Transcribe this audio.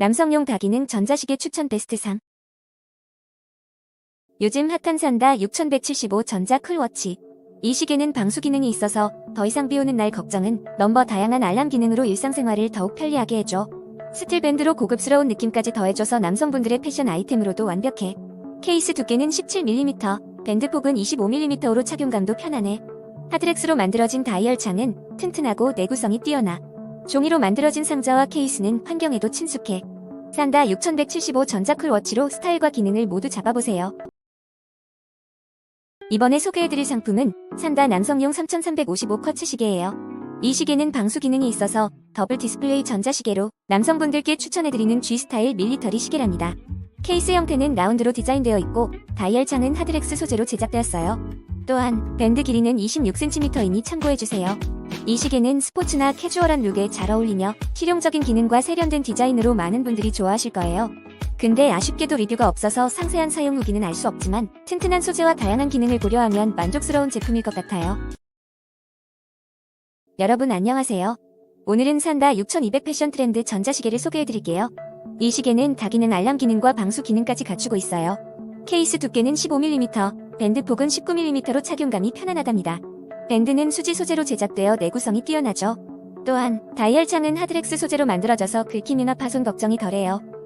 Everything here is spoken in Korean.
남성용 다기능 전자시계 추천 베스트 3 요즘 핫한 산다 6175 전자 쿨워치 이 시계는 방수 기능이 있어서 더 이상 비 오는 날 걱정은 넘버 다양한 알람 기능으로 일상생활을 더욱 편리하게 해줘. 스틸밴드로 고급스러운 느낌까지 더해줘서 남성분들의 패션 아이템으로도 완벽해. 케이스 두께는 17mm, 밴드 폭은 25mm로 착용감도 편안해. 하드렉스로 만들어진 다이얼 창은 튼튼하고 내구성이 뛰어나. 종이로 만들어진 상자와 케이스는 환경에도 친숙해. 산다 6175 전자쿨워치로 스타일과 기능을 모두 잡아보세요. 이번에 소개해드릴 상품은 산다 남성용 3355 쿼츠 시계예요. 이 시계는 방수 기능이 있어서 더블 디스플레이 전자시계로 남성분들께 추천해드리는 G스타일 밀리터리 시계랍니다. 케이스 형태는 라운드로 디자인되어 있고 다이얼 창은 하드렉스 소재로 제작되었어요. 또한 밴드 길이는 26cm이니 참고해주세요. 이 시계는 스포츠나 캐주얼한 룩에 잘 어울리며 실용적인 기능과 세련된 디자인으로 많은 분들이 좋아하실 거예요. 근데 아쉽게도 리뷰가 없어서 상세한 사용 후기는 알 수 없지만 튼튼한 소재와 다양한 기능을 고려하면 만족스러운 제품일 것 같아요. 여러분 안녕하세요. 오늘은 산다 6200 패션 트렌드 전자시계를 소개해드릴게요. 이 시계는 다기능 알람 기능과 방수 기능까지 갖추고 있어요. 케이스 두께는 15mm, 밴드 폭은 19mm로 착용감이 편안하답니다. 밴드는 수지 소재로 제작되어 내구성이 뛰어나죠. 또한 다이얼 창은 하드렉스 소재로 만들어져서 긁힘이나 파손 걱정이 덜해요.